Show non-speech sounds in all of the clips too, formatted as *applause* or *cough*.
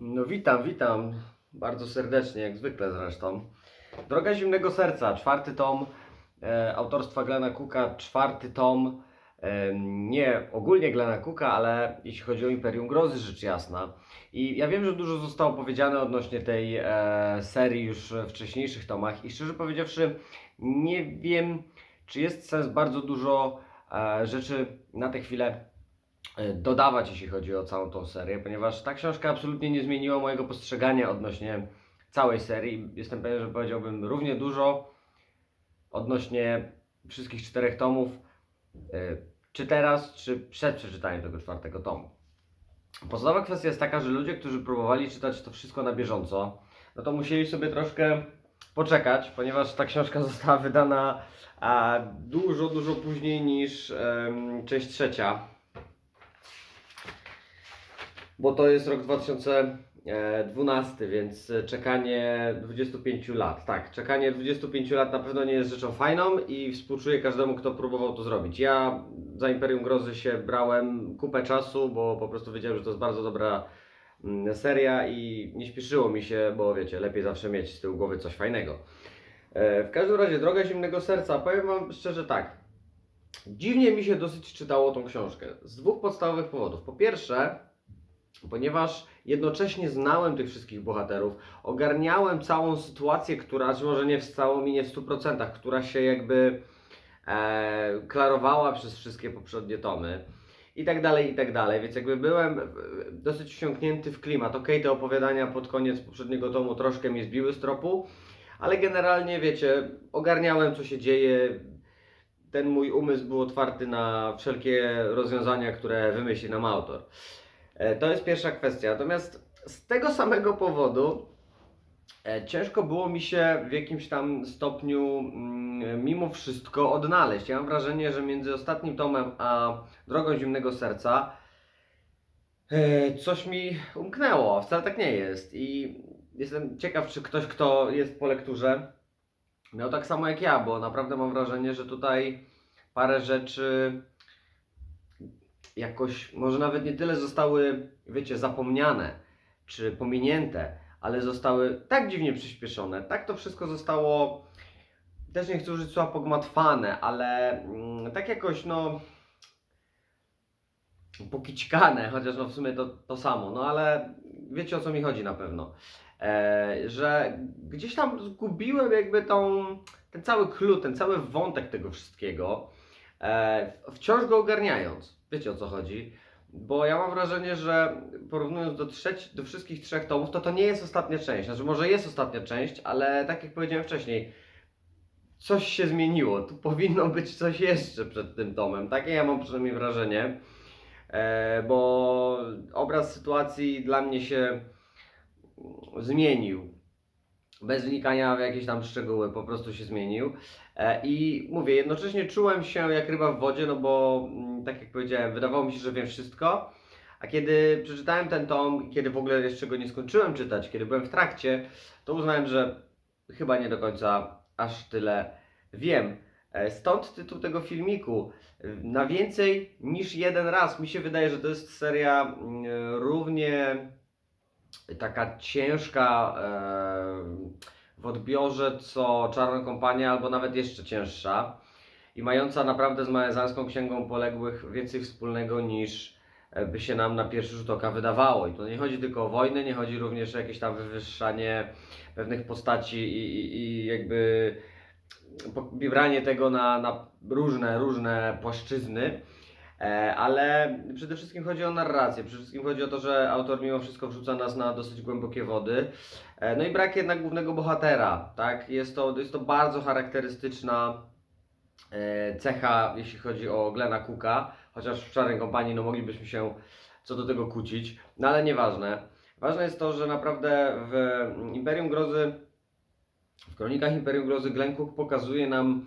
No witam, witam bardzo serdecznie, jak zwykle zresztą. Droga Zimnego Serca, czwarty tom e, autorstwa Glena Cooka, czwarty tom e, nie ogólnie Glena Cooka, ale jeśli chodzi o Imperium Grozy, rzecz jasna. I ja wiem, że dużo zostało powiedziane odnośnie tej e, serii już w wcześniejszych tomach i szczerze powiedziawszy nie wiem, czy jest sens bardzo dużo e, rzeczy na tę chwilę dodawać, jeśli chodzi o całą tą serię, ponieważ ta książka absolutnie nie zmieniła mojego postrzegania odnośnie całej serii. Jestem pewien, że powiedziałbym równie dużo odnośnie wszystkich czterech tomów, e, czy teraz, czy przed przeczytaniem tego czwartego tomu. Podstawowa kwestia jest taka, że ludzie, którzy próbowali czytać to wszystko na bieżąco, no to musieli sobie troszkę poczekać, ponieważ ta książka *laughs* została wydana dużo, dużo później niż część trzecia bo to jest rok 2012, więc czekanie 25 lat. Tak, czekanie 25 lat na pewno nie jest rzeczą fajną i współczuję każdemu, kto próbował to zrobić. Ja za Imperium Grozy się brałem kupę czasu, bo po prostu wiedziałem, że to jest bardzo dobra mm, seria i nie śpieszyło mi się, bo wiecie, lepiej zawsze mieć z tyłu głowy coś fajnego. E, W każdym razie, Droga Zimnego Serca, powiem Wam szczerze tak. Dziwnie mi się dosyć czytało tą książkę. Z dwóch podstawowych powodów. Po pierwsze, ponieważ jednocześnie znałem tych wszystkich bohaterów, ogarniałem całą sytuację, która, może nie w całą i nie w 100%, która się jakby e, klarowała przez wszystkie poprzednie tomy i tak dalej, i tak dalej, więc jakby byłem e, dosyć wsiąknięty w klimat. Okej, te opowiadania pod koniec poprzedniego tomu troszkę mnie zbiły z tropu, ale generalnie wiecie, ogarniałem co się dzieje, ten mój umysł był otwarty na wszelkie rozwiązania, które wymyśli nam autor. E, To jest pierwsza kwestia. Natomiast z tego samego powodu e, ciężko było mi się w jakimś tam stopniu mm, mimo wszystko odnaleźć. Ja mam wrażenie, że między ostatnim tomem a Drogą Zimnego Serca e, coś mi umknęło. Wcale tak nie jest. I jestem ciekaw, czy ktoś, kto jest po lekturze, miał tak samo jak ja, bo naprawdę mam wrażenie, że tutaj parę rzeczy jakoś, może nawet nie tyle zostały, wiecie, zapomniane czy pominięte, ale zostały tak dziwnie przyspieszone, tak to wszystko zostało, też nie chcę użyć słowa pogmatwane, ale mm, tak jakoś, no, pokićkane, chociaż no w sumie to, to samo, no ale wiecie o co mi chodzi na pewno. E, że gdzieś tam zgubiłem jakby tą, ten cały clue, ten cały wątek tego wszystkiego, wciąż go ogarniając. Wiecie o co chodzi? Bo ja mam wrażenie, że porównując do, trzeci, do wszystkich trzech tomów, to to nie jest ostatnia część. Znaczy, może jest ostatnia część, ale tak jak powiedziałem wcześniej, coś się zmieniło. Tu powinno być coś jeszcze przed tym tomem. Takie ja mam przynajmniej wrażenie. E, bo obraz sytuacji dla mnie się zmienił. Bez wnikania w jakieś tam szczegóły, po prostu się zmienił. E, I mówię, jednocześnie czułem się jak ryba w wodzie, no bo mm, tak jak powiedziałem, wydawało mi się, że wiem wszystko. A kiedy przeczytałem ten tom, kiedy w ogóle jeszcze go nie skończyłem czytać, kiedy byłem w trakcie, to uznałem, że chyba nie do końca aż tyle wiem. E, Stąd tytuł tego filmiku. Na więcej niż jeden raz. Mi się wydaje, że to jest seria mm, równie taka ciężka w odbiorze co Czarna Kompania, albo nawet jeszcze cięższa i mająca naprawdę z majezańską księgą poległych więcej wspólnego niż e, by się nam na pierwszy rzut oka wydawało. I to nie chodzi tylko o wojnę, nie chodzi również o jakieś tam wywyższanie pewnych postaci i, i, i jakby branie tego na, na różne, różne płaszczyzny. E, ale przede wszystkim chodzi o narrację, przede wszystkim chodzi o to, że autor mimo wszystko wrzuca nas na dosyć głębokie wody. E, no i brak jednak głównego bohatera, tak? Jest to, jest to bardzo charakterystyczna e, cecha, jeśli chodzi o Glena Cooka, chociaż w Czarnej Kompanii no moglibyśmy się co do tego kłócić, no ale nieważne. Ważne jest to, że naprawdę w Imperium Grozy, w Kronikach Imperium Grozy Glenn Cook pokazuje nam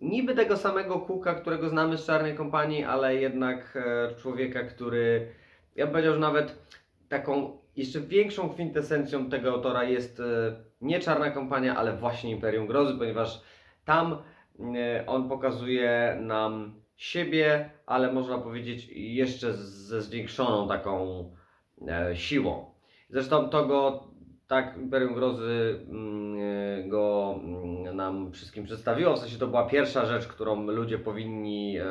niby tego samego Cooka, którego znamy z Czarnej Kompanii, ale jednak e, człowieka, który, ja bym powiedział, że nawet taką jeszcze większą kwintesencją tego autora jest e, nie Czarna Kompania, ale właśnie Imperium Grozy, ponieważ tam e, on pokazuje nam siebie, ale można powiedzieć jeszcze ze zwiększoną taką siłą. Zresztą to go, tak Imperium Grozy mm, e, go mm, nam wszystkim przedstawiło. W sensie to była pierwsza rzecz, którą ludzie powinni e,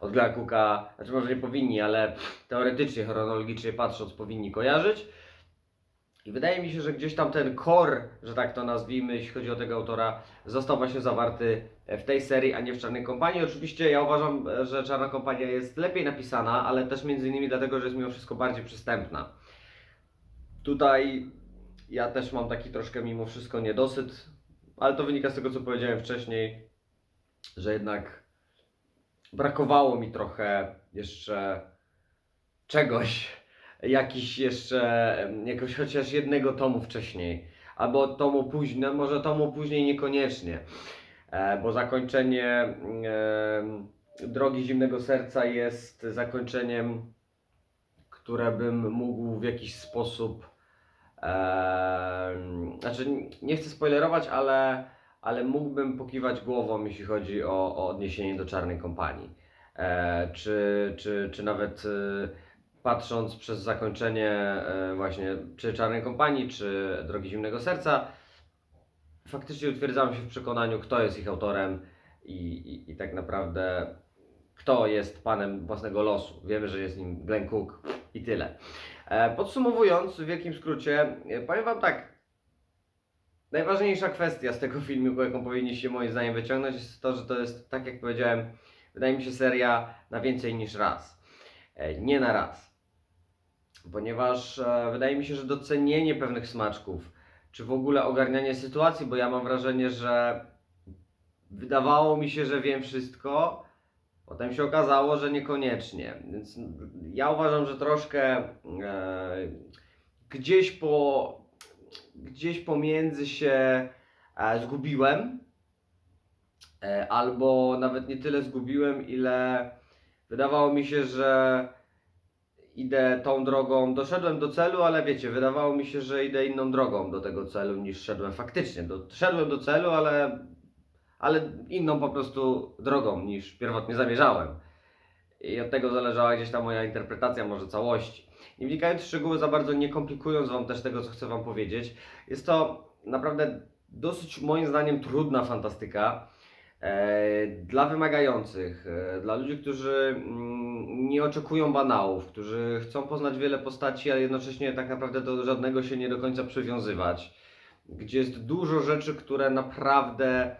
od Glena Cooka, znaczy może nie powinni, ale teoretycznie, chronologicznie patrząc, powinni kojarzyć. I wydaje mi się, że gdzieś tam ten core, że tak to nazwijmy, jeśli chodzi o tego autora, został właśnie zawarty w tej serii, a nie w Czarnej Kompanii. Oczywiście ja uważam, że Czarna Kompania jest lepiej napisana, ale też między innymi dlatego, że jest mimo wszystko bardziej przystępna. Tutaj ja też mam taki troszkę mimo wszystko niedosyt, ale to wynika z tego, co powiedziałem wcześniej, że jednak brakowało mi trochę jeszcze czegoś, jakiś jeszcze, jakoś chociaż jednego tomu wcześniej, albo tomu później, no może tomu później niekoniecznie, e, bo zakończenie Drogi Zimnego Serca jest zakończeniem, które bym mógł w jakiś sposób, em, znaczy nie chcę spoilerować, ale, ale mógłbym pokiwać głową, jeśli chodzi o, o odniesienie do Czarnej Kompanii. E, czy, czy, czy nawet e, patrząc przez zakończenie e, właśnie czy Czarnej Kompanii, czy Drogi Zimnego Serca, faktycznie utwierdzamy się w przekonaniu, kto jest ich autorem i, i, i tak naprawdę kto jest panem własnego losu. Wiemy, że jest nim Glenn Cook i tyle. E, Podsumowując, w wielkim skrócie, e, powiem Wam tak. Najważniejsza kwestia z tego filmu, jaką powinniście moim zdaniem wyciągnąć, jest to, że to jest, tak jak powiedziałem, wydaje mi się seria na więcej niż raz. E, Nie na raz. Ponieważ wydaje mi się, że docenienie pewnych smaczków, czy w ogóle ogarnianie sytuacji, bo ja mam wrażenie, że wydawało mi się, że wiem wszystko, potem się okazało, że niekoniecznie. Więc ja uważam, że troszkę e, gdzieś po gdzieś pomiędzy się e, zgubiłem, e, albo nawet nie tyle zgubiłem, ile wydawało mi się, że idę tą drogą, doszedłem do celu, ale wiecie, wydawało mi się, że idę inną drogą do tego celu niż szedłem faktycznie. Doszedłem do celu, ale, ale inną po prostu drogą niż pierwotnie zamierzałem. I od tego zależała gdzieś tam moja interpretacja może całości. Nie wnikając w szczegóły za bardzo, nie komplikując Wam też tego, co chcę Wam powiedzieć, jest to naprawdę dosyć moim zdaniem trudna fantastyka. E, dla wymagających, e, dla ludzi, którzy mm, nie oczekują banałów, którzy chcą poznać wiele postaci, ale jednocześnie tak naprawdę do żadnego się nie do końca przywiązywać, gdzie jest dużo rzeczy, które naprawdę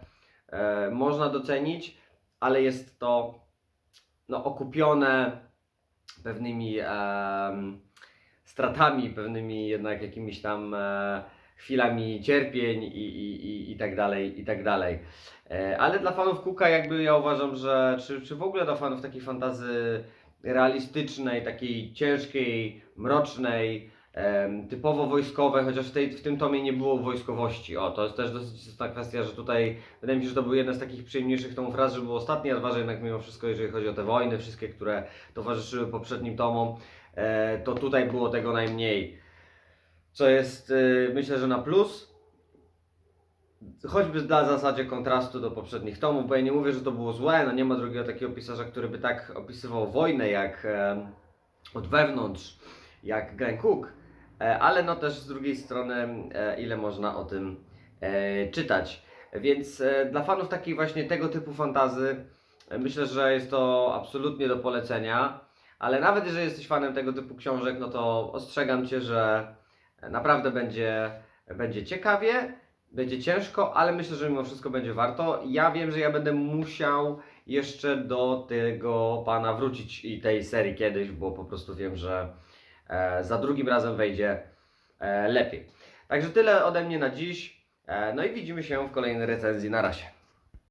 e, można docenić, ale jest to no, okupione pewnymi em, stratami, pewnymi jednak jakimiś tam e, chwilami cierpień i, i, i, i tak dalej, i tak dalej. E, Ale dla fanów Cooka jakby ja uważam, że czy, czy w ogóle dla fanów takiej fantazy realistycznej, takiej ciężkiej, mrocznej, typowo wojskowej, chociaż w, tej, w tym tomie nie było wojskowości. O, to jest też dosyć istotna kwestia, że tutaj wydaje mi się, że to był jeden z takich przyjemniejszych tomów raz, że był ostatni, a dwa, że jednak mimo wszystko, jeżeli chodzi o te wojny, wszystkie, które towarzyszyły poprzednim tomom, e, to tutaj było tego najmniej. Co jest e, myślę, że na plus. Choćby dla zasadzie kontrastu do poprzednich tomów, bo ja nie mówię, że to było złe, no nie ma drugiego takiego pisarza, który by tak opisywał wojnę jak od wewnątrz, jak Glenn Cook, ale no też z drugiej strony e, ile można o tym e, czytać. Więc e, dla fanów takiej właśnie tego typu fantazy e, myślę, że jest to absolutnie do polecenia, ale nawet jeżeli jesteś fanem tego typu książek, no to ostrzegam Cię, że naprawdę będzie, będzie ciekawie, będzie ciężko, ale myślę, że mimo wszystko będzie warto. Ja wiem, że ja będę musiał jeszcze do tego pana wrócić i tej serii kiedyś, bo po prostu wiem, że e, za drugim razem wejdzie e, lepiej. Także tyle ode mnie na dziś. E, no i widzimy się w kolejnej recenzji. Na razie.